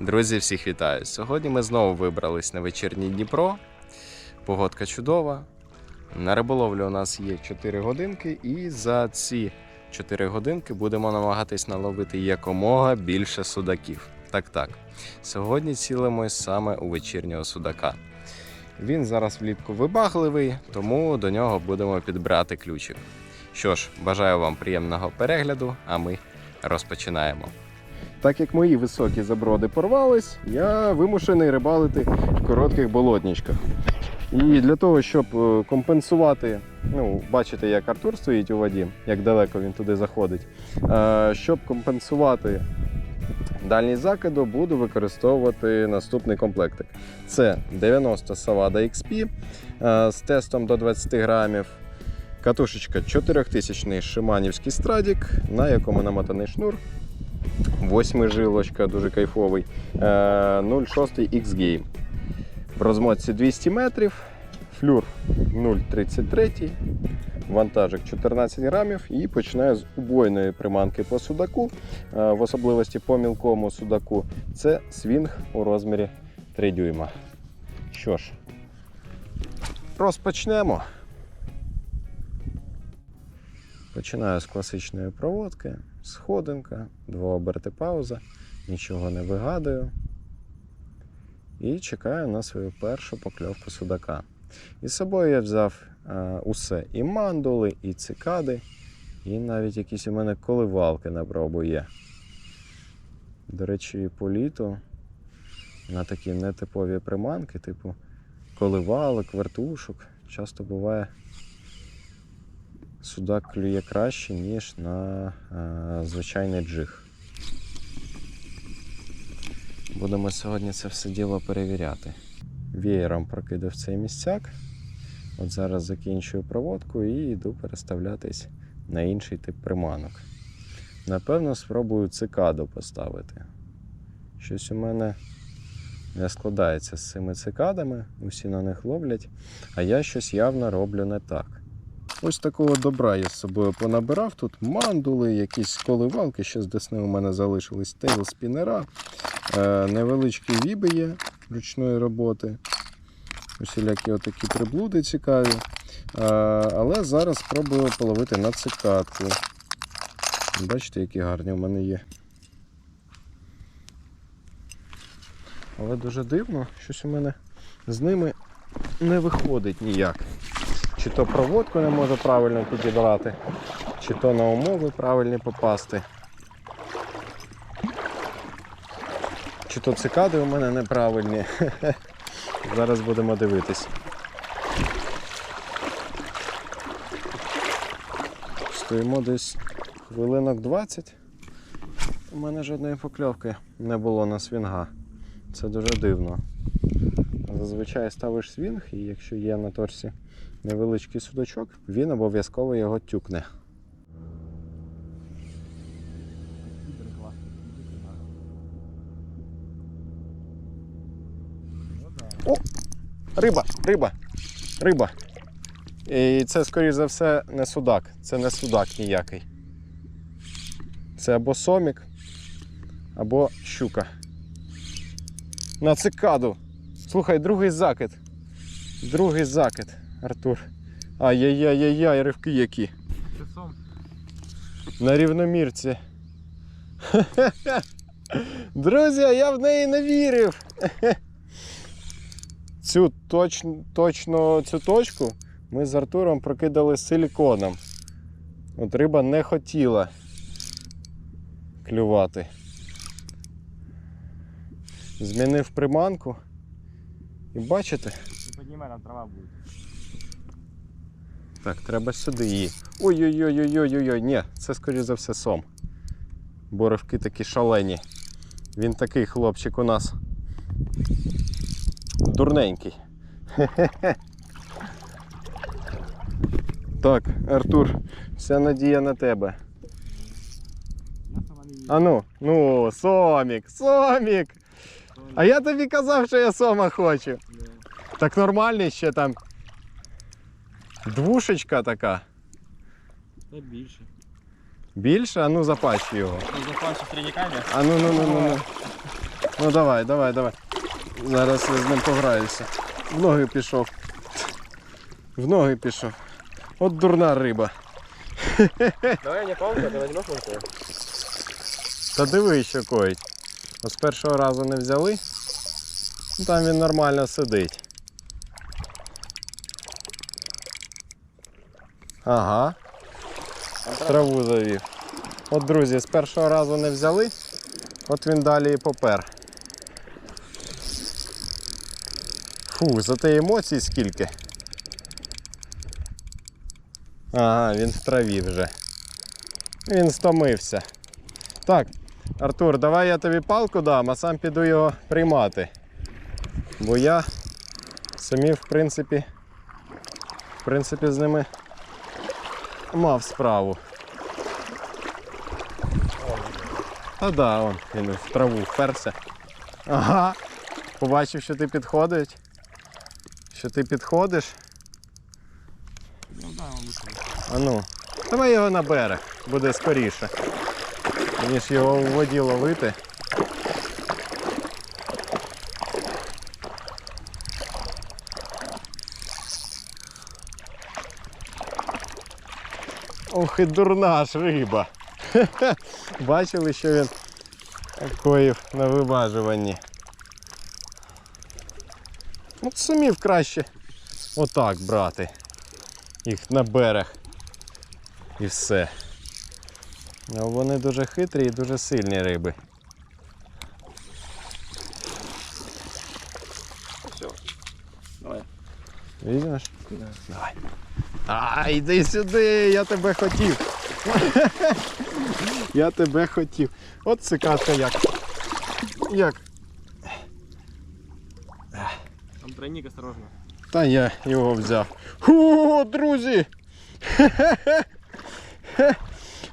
Друзі, всіх вітаю! Сьогодні ми знову вибрались на вечірній Дніпро. Погодка чудова. На риболовлю у нас є 4 годинки, і за ці 4 годинки будемо намагатись наловити якомога більше судаків. Так, так. Сьогодні цілимось саме у вечірнього судака. Він зараз влітку вибагливий, тому до нього будемо підбирати ключик. Що ж, бажаю вам приємного перегляду, а ми розпочинаємо. Так як мої високі заброди порвались, я вимушений рибалити в коротких болотничках. І для того, щоб е, компенсувати, ну, бачите, як Артур стоїть у воді, як далеко він туди заходить. Е, Щоб компенсувати дальність закиду, буду використовувати наступний комплектик. Це 90 Savada XP з тестом до 20 грамів. Катушечка 4000 шиманівський страдік, на якому намотаний шнур. Восьми жилочка, дуже кайфовий. Е, 0,6 X-Game. В розмотці 200 метрів. Флюр 0,33. Вантажик 14 грамів. І починаю з убойної приманки по судаку. Е, в особливості по мілкому судаку. Це свінг у розмірі 3 дюйма. Що ж, розпочнемо. Починаю з класичної проводки, сходинка, два оберти пауза, нічого не вигадую. І чекаю на свою першу покльовку судака. І з собою я взяв е, усе: і мандули, і цикади, і навіть якісь у мене коливалки на пробу є. До речі, по літу на такі нетипові приманки, типу коливалок, вертушок, часто буває судак клює краще, ніж на е, звичайний джиг. Будемо сьогодні це все діло перевіряти. Вієром прокидав цей місцяк. От зараз закінчую проводку і йду переставлятись на інший тип приманок. Напевно, спробую цикаду поставити. Щось у мене не складається з цими цикадами, усі на них ловлять, а я щось явно роблю не так. Ось такого добра я з собою понабирав. Тут мандули, якісь коливалки, ще з десни у мене залишились тейл спінера, е, невеличкі віби є ручної роботи. Усілякі отакі приблуди цікаві. Е, але зараз спробую половити на цикадку. Бачите, які гарні у мене є. Але дуже дивно, щось у мене з ними не виходить ніяк. Чи то проводку не можу правильно підібрати, чи то на умови правильні попасти. Чи то цикади у мене неправильні. Зараз будемо дивитись. Стоїмо десь хвилинок 20. У мене жодної покльовки не було на свінга. Це дуже дивно. Зазвичай ставиш свінг, і якщо є на торсі невеличкий судочок, він обов'язково його тюкне. О! Риба, риба, риба. І це, скоріш за все, не судак. Це не судак ніякий. Це або сомік, або щука. На цикаду. Слухай, другий закид. Другий закид, Артур. Ай-яй-яй-яй-яй, ривки які. Це сом. На рівномірці. Друзі, я в неї не вірив. Цю точно, точно цю точку ми з Артуром прокидали силіконом. От риба не хотіла клювати. Змінив приманку. І бачите? Піднімай, там трава буде. Так, треба сюди її. Ой-ой-ой-ой-ой-ой. Ні, це скоріш за все сом. Бо ривки такі шалені. Він такий хлопчик у нас. Дурненький. Так, Артур, вся надія на тебе. А ну, ну, сомік, сомік. А я тобі казав, що я сома хочу. Так нормальний ще там. Двушечка така. Це більше. Більше? А ну запащу його. Ти запасу трійниками? А ну ну ну ну ну. Ну давай, давай, давай. Зараз я з ним пограюся. В ноги пішов. В ноги пішов. От дурна риба. Давай не палка, давай не палку. Та диви, що коїть. От з першого разу не взяли. Ну, Там він нормально сидить. Ага. Траву завів. От, друзі, з першого разу не взяли, от він далі і попер. Фу, зате емоцій скільки. Ага, він в траві вже. Він стомився. Так, Артур, давай я тобі палку дам, а сам піду його приймати. Бо я самі, в принципі, в принципі, з ними мав справу. Та да, он, він в траву вперся. Ага. Побачив, що ти підходиш. Що ти підходиш. А ну, давай його на берег, буде скоріше. Ніж його у воді ловити. Ох і дурна ж риба. Бачили, що він коїв на виважуванні. От самі б краще отак брати їх на берег. І все. Ну, вони дуже хитрі і дуже сильні риби. Все. Давай. Візьмеш? Давай. А, йди сюди, я тебе хотів. я тебе хотів. От цикадка як. Як? Там тройник, осторожно. Та я його взяв. О, друзі!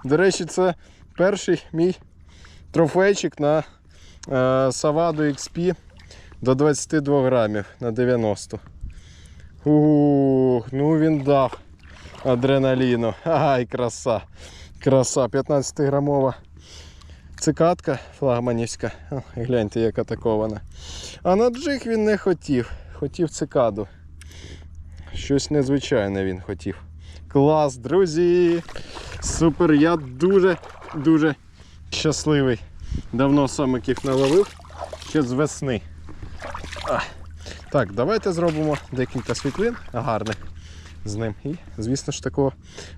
До речі, це перший мій трофейчик на е, Саваду XP до 22 грамів на 90. Ух, ну він дав адреналіну. Ай, краса. Краса. 15-грамова цикадка флагманівська. О, гляньте, як атакована. А на джиг він не хотів. Хотів цикаду. Щось незвичайне він хотів. Клас, друзі! Супер! Я дуже дуже щасливий. Давно самиків не ловив, ще з весни. Так, давайте зробимо декілька світлин гарних з ним. І, звісно ж, такого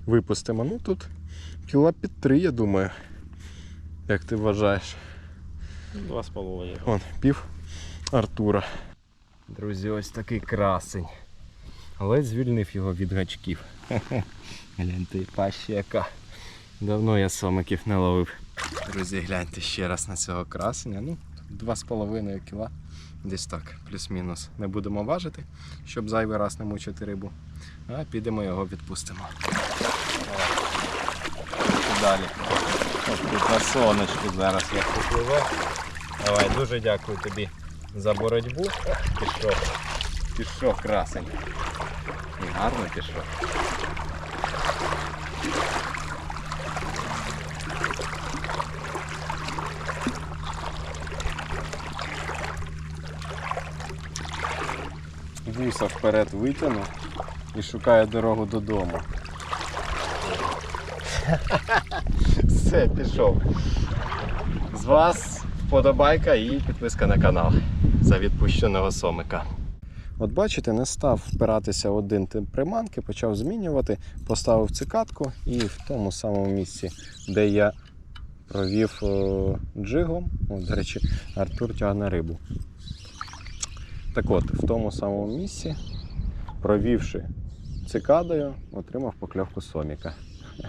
випустимо. Ну тут кіла під три, я думаю. Як ти вважаєш? Два с половиной. Вон, пів Артура. Друзі, ось такий красень. Але звільнив його від гачків. Гляньте, і паща яка. Давно я сомиків не ловив. Друзі, гляньте ще раз на цього красення. Ну, 2,5 кіла. Десь так, плюс-мінус. Не будемо важити, щоб зайвий раз не мучити рибу. А підемо його відпустимо. Далі. Ось тут на сонечку зараз я попливе. Давай, дуже дякую тобі за боротьбу. Пішов. Пішов красень. І гарно пішов. Вуса вперед витягнув і шукає дорогу додому. Все, пішов. З вас вподобайка і підписка на канал за відпущеного сомика. От бачите, не став впиратися один тип приманки, почав змінювати, поставив цикатку і в тому самому місці, де я провів о, джигом, от, до речі, Артур тягне рибу. Так от, в тому самому місці, провівши цикадою, отримав покльовку соміка.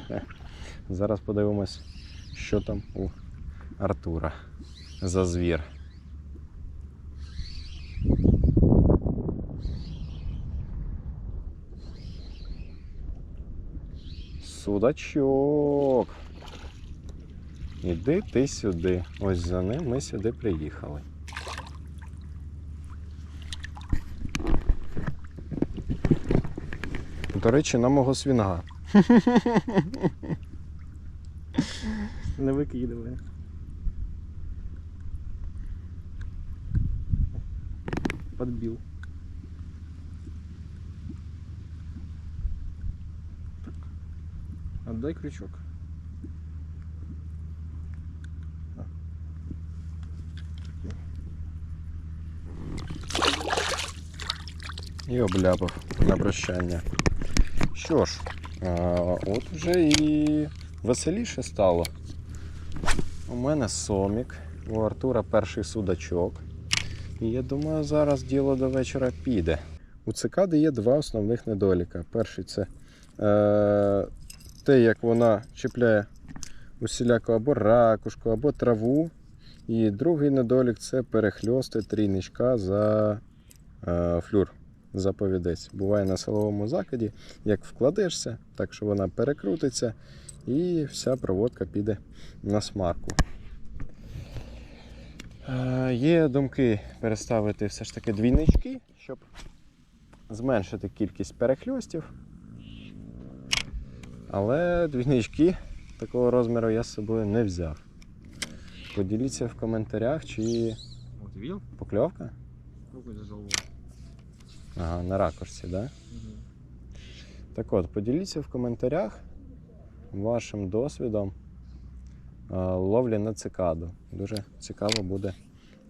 Зараз подивимось, що там у Артура за звір. Судачок. Іди ти сюди. Ось за ним ми сюди приїхали. До речі, на мого свінга. Не выкидывай. подбил. Отдай крючок. І обляпав на прощання. Що ж, а, от вже і веселіше стало. У мене сомік, у Артура перший судачок. І я думаю, зараз діло до вечора піде. У цикади є два основних недоліка. Перший це е, те, як вона чіпляє усіляку або ракушку, або траву. І другий недолік це перехльости трійничка за е, флюр, за повідець. Буває на силовому закиді, як вкладешся, так що вона перекрутиться і вся проводка піде на смарку. Е, Є думки переставити все ж таки двійнички, щоб зменшити кількість перехльостів. Але двійнички такого розміру я з собою не взяв. Поділіться в коментарях, чи покльовка? Ага, на ракурсі, да? Так от, поділіться в коментарях вашим досвідом е, ловлі на цикаду. Дуже цікаво буде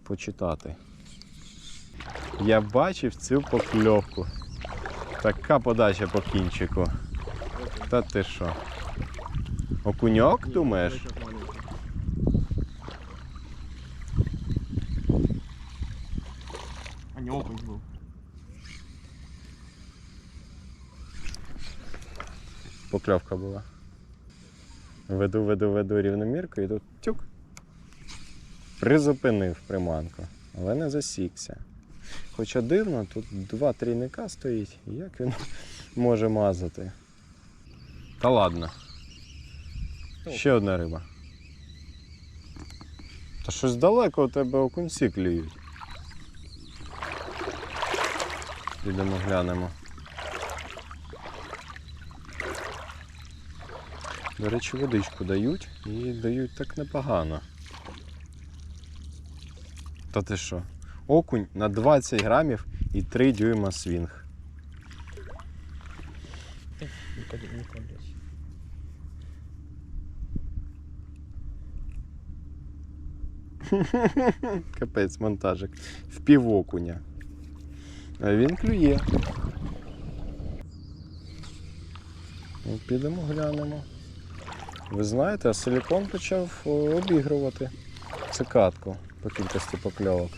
почитати. Я бачив цю покльовку. Така подача по кінчику. Та ти що? Окуньок, думаєш? А не окунь был. Покльовка була. Веду, веду, веду рівномірку і тут тюк. Призупинив приманку, але не засікся. Хоча дивно, тут два трійника стоїть, як він може мазати. Та ладно. Ще одна риба. Та щось далеко у тебе окунці клюють. Підемо глянемо. До речі, водичку дають і дають так непогано. Та ти що? Окунь на 20 грамів і 3 дюйма свінг. Капець монтажик. В пів окуня. А він клює. Ну, Підемо глянемо. Ви знаєте, а силікон почав обігрувати цикадку по кількості покльовок.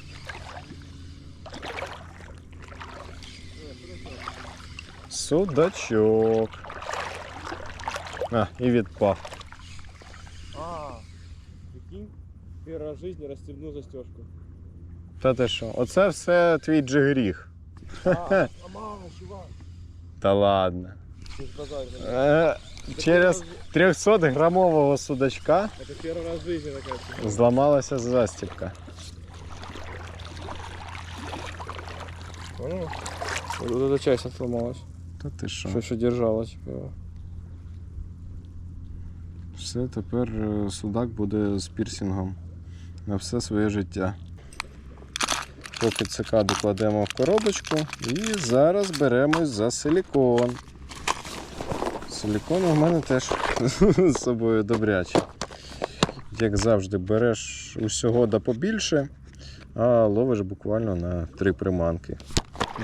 Судачок. А, і відпав. А, прикинь, в жизни расстегнул застежку. Та ти що? Оце все твій джигріх. А, а мама, чувак. Та ладно. Ты ж базарь Е, через 300 грамового судачка Это первый раз в жизни такая фигня. зламалася застібка. Понял? Вот эта часть сломалась. Та ти що? Что еще держала, типа. Все, тепер е, судак буде з пірсингом на все своє життя. Поки цикаду кладемо в коробочку і зараз беремось за силікон. Силікон у мене теж з собою добряче. Як завжди, береш усього да побільше, а ловиш буквально на три приманки.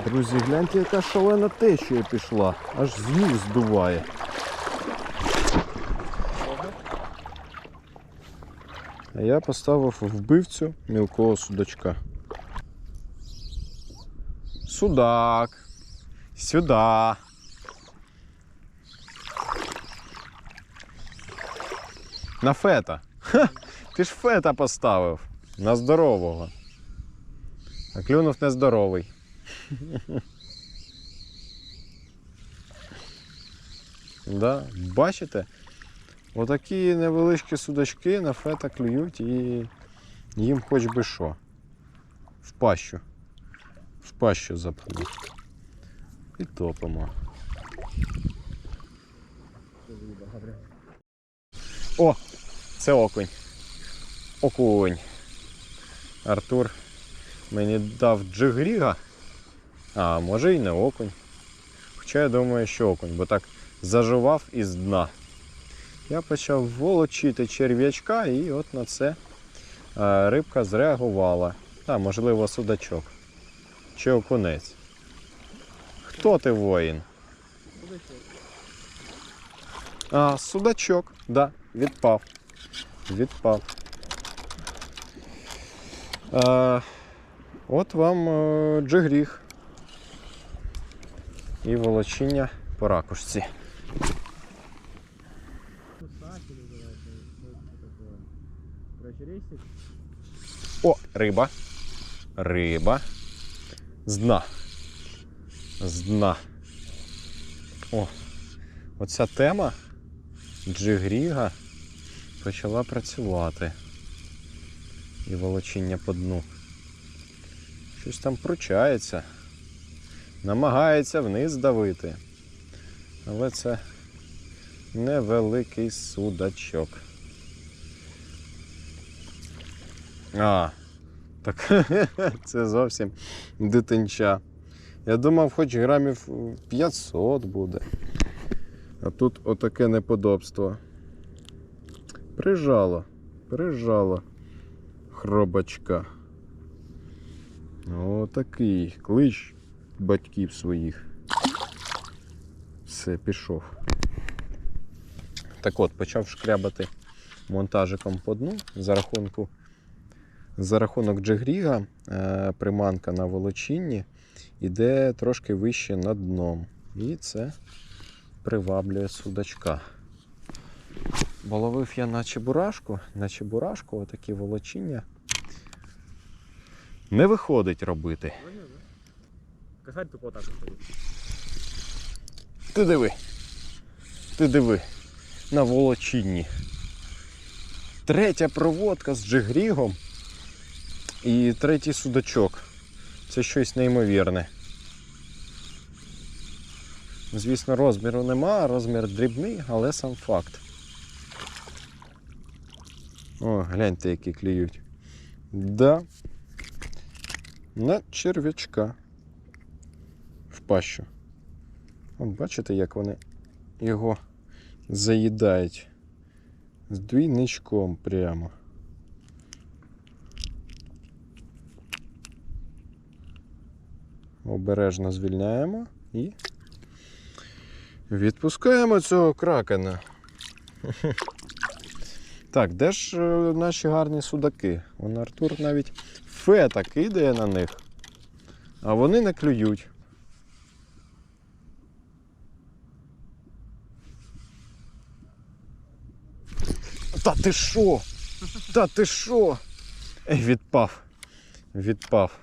Друзі, гляньте, яка шалена течія пішла, аж з ніг здуває. А я поставив вбивцю мілкого судачка. Судак. Сюда. На фета. Ха, ти ж фета поставив. На здорового. А клюнув нездоровий. Да, бачите? Отакі невеличкі судачки на фета клюють і їм хоч би що. В пащу. В пащу запхнуть. І топимо. О! Це окунь. Окунь. Артур мені дав джигріга А, може і не окунь. Хоча я думаю, що окунь, бо так зажував із дна. Я почав волочити черв'ячка і от на це е, рибка зреагувала. Та, можливо, судачок. Чи окунець. Хто ти воїн? А, судачок, да, відпав. Відпав. А, от вам е, джигріг. І волочіння по ракушці. О, риба. Риба. З дна. З дна. О, оця тема джигріга почала працювати. І волочіння по дну. Щось там пручається. Намагається вниз давити. Але це невеликий судачок. А, так це зовсім дитинча. Я думав, хоч грамів 500 буде. А тут отаке неподобство. Прижало, прижало хробачка. Отакий клич батьків своїх. Все, пішов. Так от, почав шкрябати монтажиком по дну за рахунку за рахунок джигріга е, приманка на волочінні йде трошки вище над дном. І це приваблює судачка. Бо ловив я на чебурашку, на чебурашку отакі волочіння. Не виходить робити. Касать только так Ти диви. Ти диви. На волочінні. Третя проводка з джигрігом. І третій судачок. Це щось неймовірне. Звісно, розміру нема, розмір дрібний, але сам факт. О, гляньте, які клюють. Да. На черв'ячка. В пащу. От бачите, як вони його заїдають. З двійничком прямо. Обережно звільняємо і відпускаємо цього кракена. Так, де ж е, наші гарні судаки? Вон Артур навіть фета кидає на них, а вони не клюють. Та ти що? Та ти що? Ей, відпав. Відпав.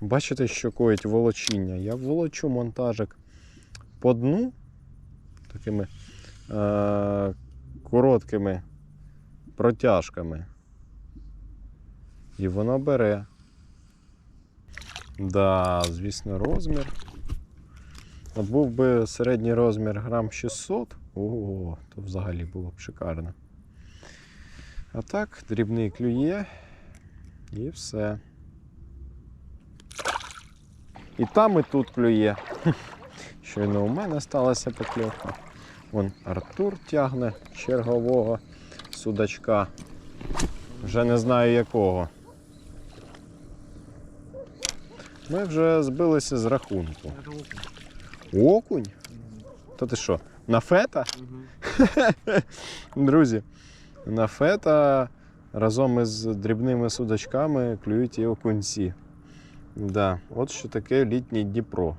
Бачите, що коїть волочіння? Я волочу монтажик по дну такими е- короткими протяжками. І воно бере. Да, звісно, розмір. Був би середній розмір грам 600, ого, то взагалі було б шикарно. А так, дрібний клює і все. І там, і тут клює. Щойно у мене сталася покльовка. Вон Артур тягне чергового судачка. Вже не знаю якого. Ми вже збилися з рахунку. Окунь. То ти що? На фета? Друзі, на фета разом із дрібними судачками клюють і окунці. Да, от що таке літній Дніпро.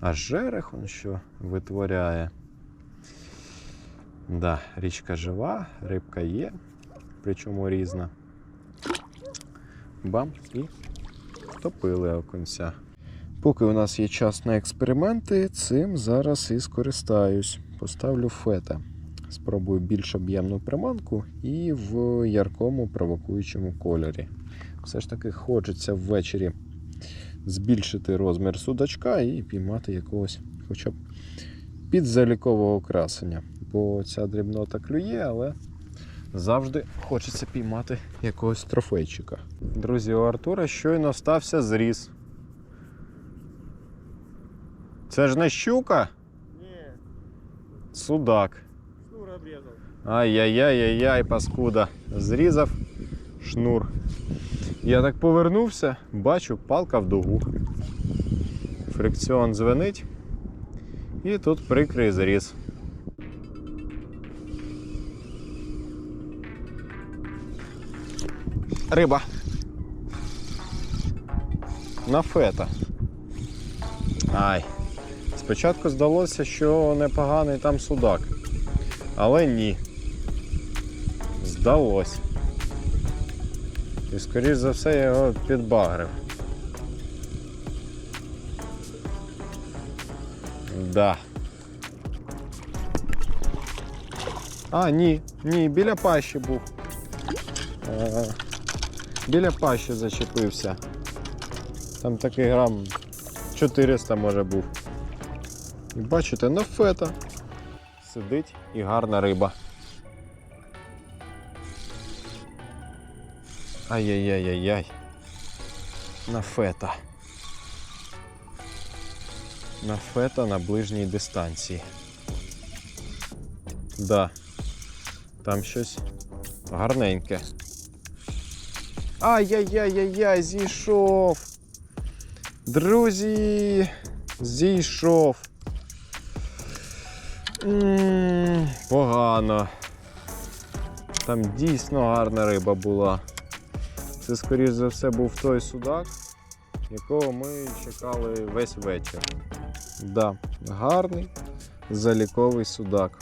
А жерех он що витворяє. Да, річка жива, рибка є, причому різна. Бам і втопили окунця. Поки у нас є час на експерименти, цим зараз і скористаюсь. Поставлю фета. Спробую більш об'ємну приманку і в яркому провокуючому кольорі. Все ж таки хочеться ввечері збільшити розмір судачка і піймати якогось хоча б підзалікового красення. Бо ця дрібнота клює, але завжди хочеться піймати якогось трофейчика. Друзі, у Артура щойно стався зріз. Це ж не щука, Не, судак. шнур обрезал. Ай-яй-яй-яй-яй, паскуда. Зрізав шнур. Я так повернувся, бачу, палка в дугу. Фрикціон дзвенить. І тут прикрий зріз. Риба. На фета. Ай. Спочатку здалося, що непоганий там судак. Але ні. Здалось. І скоріш за все я його підбагрив. Да. А, ні, ні, біля пащі був. Е, біля пащі зачепився. Там такий грам 400 може був. І бачите, на фета. Сидить і гарна риба. Ай-яй-яй-яй-яй. На фета. На фета на ближній дистанції. Да. Там щось гарненьке. Ай-яй-яй-яй-яй, зійшов. Друзі, зійшов. м погано. Там дійсно гарна риба була. Це, скоріш за все, був той судак, якого ми чекали весь вечір. Да, гарний заліковий судак.